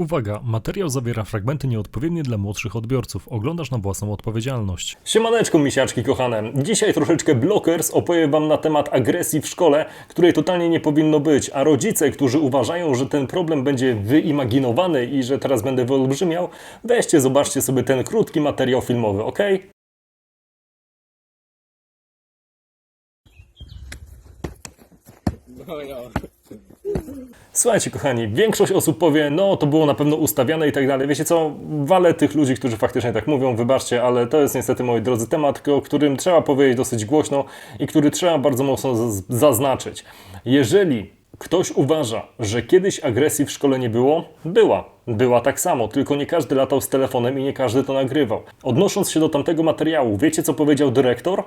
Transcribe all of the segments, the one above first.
Uwaga, materiał zawiera fragmenty nieodpowiednie dla młodszych odbiorców. Oglądasz na własną odpowiedzialność. Siemaneczko misiaczki kochane. Dzisiaj troszeczkę blockers opowiem wam na temat agresji w szkole, której totalnie nie powinno być, a rodzice, którzy uważają, że ten problem będzie wyimaginowany i że teraz będę wyolbrzymiał, weźcie zobaczcie sobie ten krótki materiał filmowy, ok? Słuchajcie, kochani, większość osób powie, no to było na pewno ustawiane i tak dalej. Wiecie co, walę tych ludzi, którzy faktycznie tak mówią, wybaczcie, ale to jest niestety, moi drodzy, temat, o którym trzeba powiedzieć dosyć głośno i który trzeba bardzo mocno zaznaczyć. Jeżeli ktoś uważa, że kiedyś agresji w szkole nie było, była. Była tak samo, tylko nie każdy latał z telefonem i nie każdy to nagrywał. Odnosząc się do tamtego materiału, wiecie co powiedział dyrektor?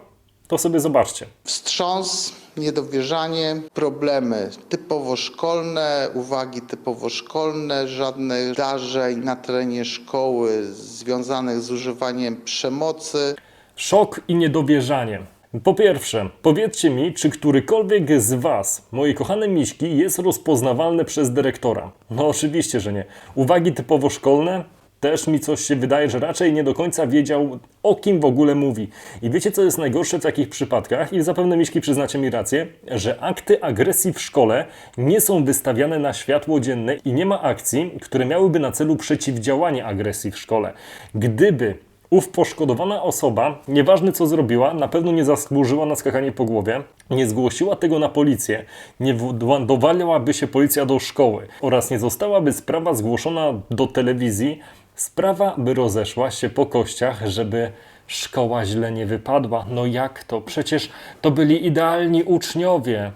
To sobie zobaczcie. Wstrząs, niedowierzanie, problemy typowo szkolne, uwagi typowo szkolne, żadnych zdarzeń na terenie szkoły związanych z używaniem przemocy. Szok i niedowierzanie. Po pierwsze, powiedzcie mi, czy którykolwiek z Was, moi kochane miśki, jest rozpoznawalny przez dyrektora? No oczywiście, że nie. Uwagi typowo szkolne? Też mi coś się wydaje, że raczej nie do końca wiedział, o kim w ogóle mówi. I wiecie, co jest najgorsze w takich przypadkach? I zapewne miśki przyznacie mi rację, że akty agresji w szkole nie są wystawiane na światło dzienne i nie ma akcji, które miałyby na celu przeciwdziałanie agresji w szkole. Gdyby Ów poszkodowana osoba, nieważne co zrobiła, na pewno nie zasłużyła na skakanie po głowie, nie zgłosiła tego na policję, nie dowaliłaby się policja do szkoły oraz nie zostałaby sprawa zgłoszona do telewizji, sprawa by rozeszła się po kościach, żeby szkoła źle nie wypadła. No jak to? Przecież to byli idealni uczniowie.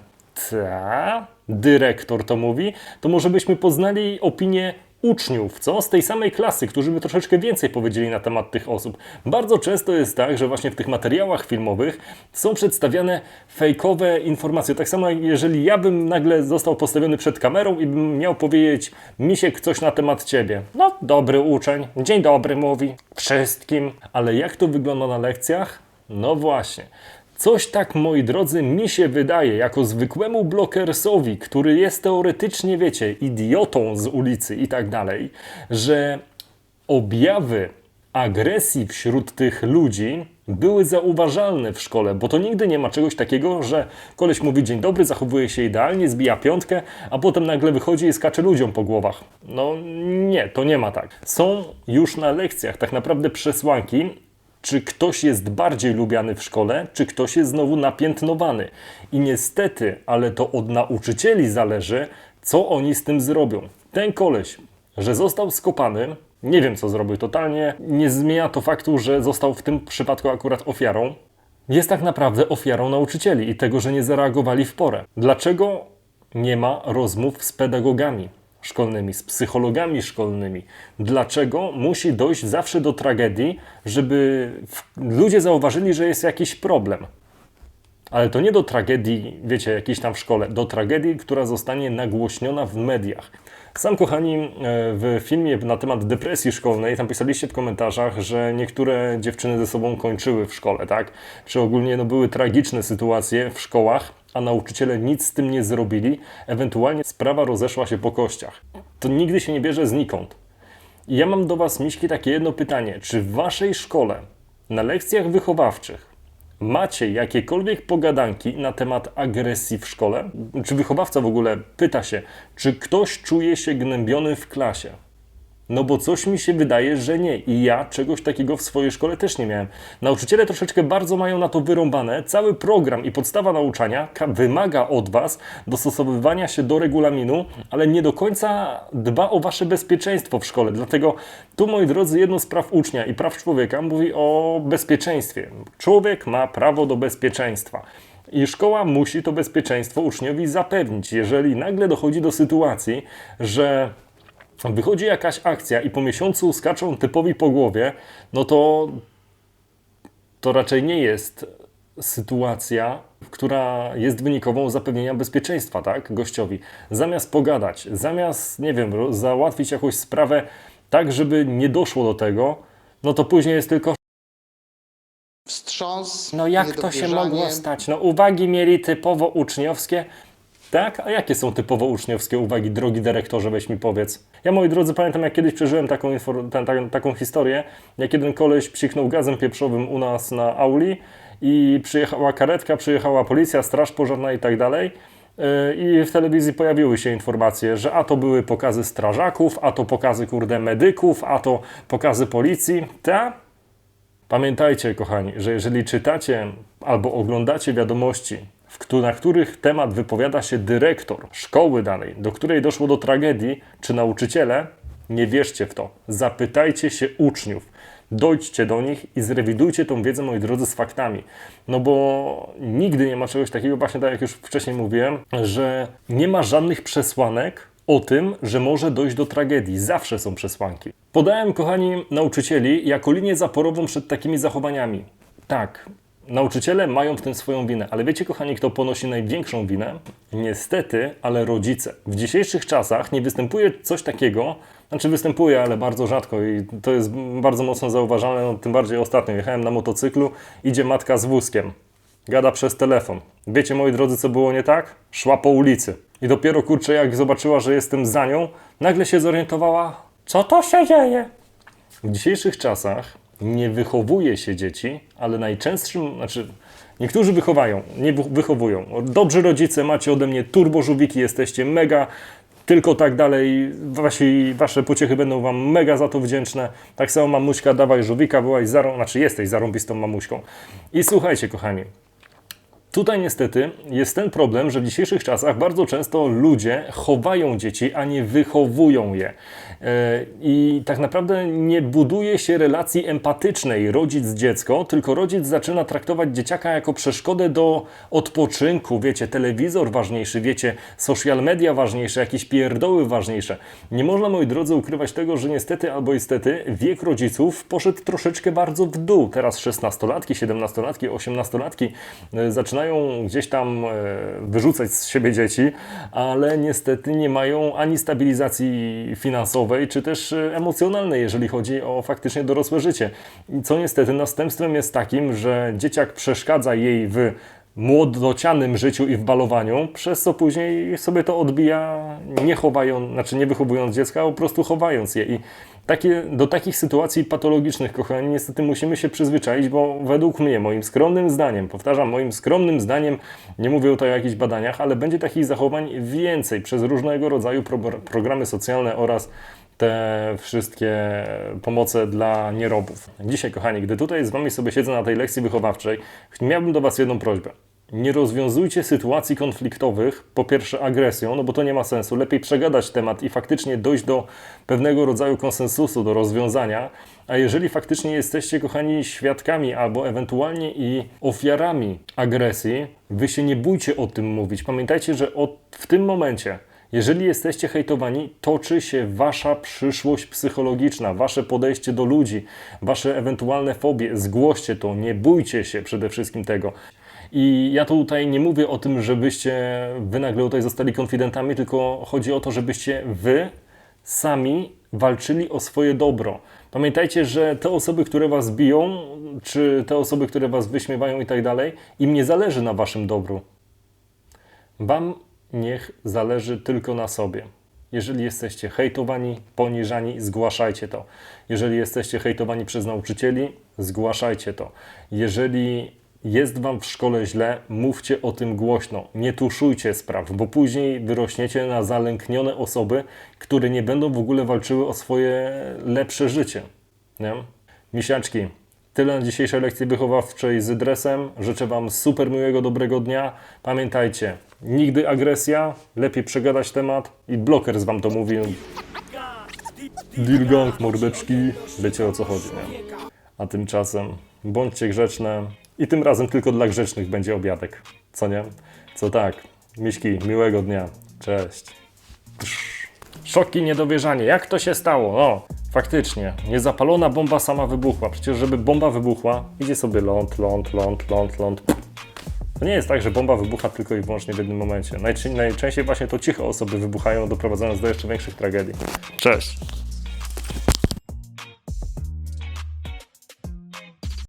Ta? Dyrektor to mówi? To może byśmy poznali opinię uczniów, co? Z tej samej klasy, którzy by troszeczkę więcej powiedzieli na temat tych osób. Bardzo często jest tak, że właśnie w tych materiałach filmowych są przedstawiane fejkowe informacje. Tak samo jeżeli ja bym nagle został postawiony przed kamerą i bym miał powiedzieć Misiek coś na temat ciebie. No, dobry uczeń, dzień dobry mówi wszystkim. Ale jak to wygląda na lekcjach? No właśnie. Coś tak, moi drodzy, mi się wydaje, jako zwykłemu blokersowi, który jest teoretycznie, wiecie, idiotą z ulicy i tak dalej, że objawy agresji wśród tych ludzi były zauważalne w szkole, bo to nigdy nie ma czegoś takiego, że koleś mówi dzień dobry, zachowuje się idealnie, zbija piątkę, a potem nagle wychodzi i skacze ludziom po głowach. No nie, to nie ma tak. Są już na lekcjach tak naprawdę przesłanki, czy ktoś jest bardziej lubiany w szkole, czy ktoś jest znowu napiętnowany. I niestety, ale to od nauczycieli zależy, co oni z tym zrobią. Ten koleś, że został skopany, nie wiem co zrobił, totalnie nie zmienia to faktu, że został w tym przypadku akurat ofiarą. Jest tak naprawdę ofiarą nauczycieli i tego, że nie zareagowali w porę. Dlaczego nie ma rozmów z pedagogami? Szkolnymi, z psychologami szkolnymi. Dlaczego musi dojść zawsze do tragedii, żeby ludzie zauważyli, że jest jakiś problem? Ale to nie do tragedii, wiecie, jakiejś tam w szkole, do tragedii, która zostanie nagłośniona w mediach. Sam, kochani, e, w filmie na temat depresji szkolnej, tam pisaliście w komentarzach, że niektóre dziewczyny ze sobą kończyły w szkole, tak? Czy ogólnie no, były tragiczne sytuacje w szkołach, a nauczyciele nic z tym nie zrobili, ewentualnie sprawa rozeszła się po kościach. To nigdy się nie bierze znikąd. I ja mam do Was, Miśki, takie jedno pytanie. Czy w Waszej szkole, na lekcjach wychowawczych, macie jakiekolwiek pogadanki na temat agresji w szkole? Czy wychowawca w ogóle pyta się, czy ktoś czuje się gnębiony w klasie? No bo coś mi się wydaje, że nie. I ja czegoś takiego w swojej szkole też nie miałem. Nauczyciele troszeczkę bardzo mają na to wyrąbane. Cały program i podstawa nauczania wymaga od Was dostosowywania się do regulaminu, ale nie do końca dba o Wasze bezpieczeństwo w szkole. Dlatego tu, moi drodzy, jedno z praw ucznia i praw człowieka mówi o bezpieczeństwie. Człowiek ma prawo do bezpieczeństwa. I szkoła musi to bezpieczeństwo uczniowi zapewnić. Jeżeli nagle dochodzi do sytuacji, że wychodzi jakaś akcja i po miesiącu skaczą typowi po głowie, no to to raczej nie jest sytuacja, która jest wynikową zapewnienia bezpieczeństwa, tak, gościowi. Zamiast pogadać, zamiast, nie wiem, załatwić jakąś sprawę tak, żeby nie doszło do tego, no to później jest tylko Wstrząs, no jak to się mogło stać? No uwagi mieli typowo uczniowskie, Tak? A jakie są typowo uczniowskie uwagi, drogi dyrektorze, weź mi powiedz. Ja, moi drodzy, pamiętam, jak kiedyś przeżyłem taką, ten, ta, taką historię, jak jeden koleś psiknął gazem pieprzowym u nas na auli i przyjechała karetka, przyjechała policja, straż pożarna i tak dalej. Yy, I w telewizji pojawiły się informacje, że a to były pokazy strażaków, a to pokazy, kurde, medyków, a to pokazy policji. Ta? Pamiętajcie, kochani, że jeżeli czytacie albo oglądacie wiadomości, na których temat wypowiada się dyrektor szkoły danej, do której doszło do tragedii, czy nauczyciele, nie wierzcie w to. Zapytajcie się uczniów. Dojdźcie do nich i zrewidujcie tą wiedzę, moi drodzy, z faktami. No bo nigdy nie ma czegoś takiego, właśnie tak jak już wcześniej mówiłem, że nie ma żadnych przesłanek o tym, że może dojść do tragedii. Zawsze są przesłanki. Podałem, kochani, nauczycieli jako linię zaporową przed takimi zachowaniami. Tak, nauczyciele mają w tym swoją winę, ale wiecie, kochani, kto ponosi największą winę? Niestety, ale rodzice. W dzisiejszych czasach nie występuje coś takiego, znaczy występuje, ale bardzo rzadko i to jest bardzo mocno zauważalne, no, tym bardziej ostatnio jechałem na motocyklu, idzie matka z wózkiem. Gada przez telefon. Wiecie, moi drodzy, co było nie tak? Szła po ulicy. I dopiero kurczę, jak zobaczyła, że jestem za nią, nagle się zorientowała, co to się dzieje. W dzisiejszych czasach nie wychowuje się dzieci, ale najczęstszym, znaczy niektórzy wychowają, nie wy- wychowują. Dobrzy rodzice, macie ode mnie turbo żółwiki, jesteście mega, tylko tak dalej, wasi, wasze pociechy będą wam mega za to wdzięczne. Tak samo mamuśka, dawaj żółwika, byłaś zarą, znaczy jesteś zarąbistą mamuśką. I słuchajcie, kochani, Tutaj niestety jest ten problem, że w dzisiejszych czasach bardzo często ludzie chowają dzieci, a nie wychowują je. E, I tak naprawdę nie buduje się relacji empatycznej rodzic-dziecko, tylko rodzic zaczyna traktować dzieciaka jako przeszkodę do odpoczynku. Wiecie, telewizor ważniejszy, wiecie, social media ważniejsze, jakieś pierdoły ważniejsze. Nie można, moi drodzy, ukrywać tego, że niestety albo istety wiek rodziców poszedł troszeczkę bardzo w dół. Teraz 16-latki, 17-latki, 18-latki e, zaczynają gdzieś tam e, wyrzucać z siebie dzieci, ale niestety nie mają ani stabilizacji finansowej, czy też e, emocjonalnej, jeżeli chodzi o faktycznie dorosłe życie. Co niestety następstwem jest takim, że dzieciak przeszkadza jej w młodocianym życiu i w balowaniu, przez co później sobie to odbija, nie znaczy nie wychowując dziecka, a po prostu chowając je. I takie, do takich sytuacji patologicznych, kochani, niestety musimy się przyzwyczaić, bo według mnie, moim skromnym zdaniem, powtarzam, moim skromnym zdaniem, nie mówię tutaj o jakichś badaniach, ale będzie takich zachowań więcej przez różnego rodzaju pro, programy socjalne oraz te wszystkie pomoce dla nierobów. Dzisiaj, kochani, gdy tutaj z Wami sobie siedzę na tej lekcji wychowawczej, miałbym do Was jedną prośbę. Nie rozwiązujcie sytuacji konfliktowych, po pierwsze agresją, no bo to nie ma sensu. Lepiej przegadać temat i faktycznie dojść do pewnego rodzaju konsensusu, do rozwiązania. A jeżeli faktycznie jesteście, kochani, świadkami albo ewentualnie i ofiarami agresji, wy się nie bójcie o tym mówić. Pamiętajcie, że od, w tym momencie jeżeli jesteście hejtowani, toczy się wasza przyszłość psychologiczna, wasze podejście do ludzi, wasze ewentualne fobie. Zgłoście to, nie bójcie się przede wszystkim tego. I ja tutaj nie mówię o tym, żebyście wy nagle tutaj zostali konfidentami, tylko chodzi o to, żebyście wy sami walczyli o swoje dobro. Pamiętajcie, że te osoby, które was biją, czy te osoby, które was wyśmiewają i tak dalej, im nie zależy na waszym dobru. Wam niech zależy tylko na sobie. Jeżeli jesteście hejtowani, poniżani, zgłaszajcie to. Jeżeli jesteście hejtowani przez nauczycieli, zgłaszajcie to. Jeżeli jest wam w szkole źle, mówcie o tym głośno. Nie tuszujcie spraw, bo później wyrośniecie na zalęknione osoby, które nie będą w ogóle walczyły o swoje lepsze życie. Nie? Misiaczki, Tyle na dzisiejszej lekcji wychowawczej z dresem. Życzę Wam super miłego, dobrego dnia. Pamiętajcie, nigdy agresja, lepiej przegadać temat i bloker z Wam to mówił. Deal gang, mordeczki, wiecie o co chodzi, nie? A tymczasem bądźcie grzeczne i tym razem tylko dla grzecznych będzie obiadek. Co nie? Co tak? Miśki, miłego dnia. Cześć. Szoki, niedowierzanie. Jak to się stało? O, faktycznie. Niezapalona bomba sama wybuchła. Przecież, żeby bomba wybuchła, idzie sobie ląd, ląd, ląd, ląd, ląd. To nie jest tak, że bomba wybucha tylko i wyłącznie w jednym momencie. Najczę- najczęściej właśnie to ciche osoby wybuchają, doprowadzając do jeszcze większych tragedii. Cześć.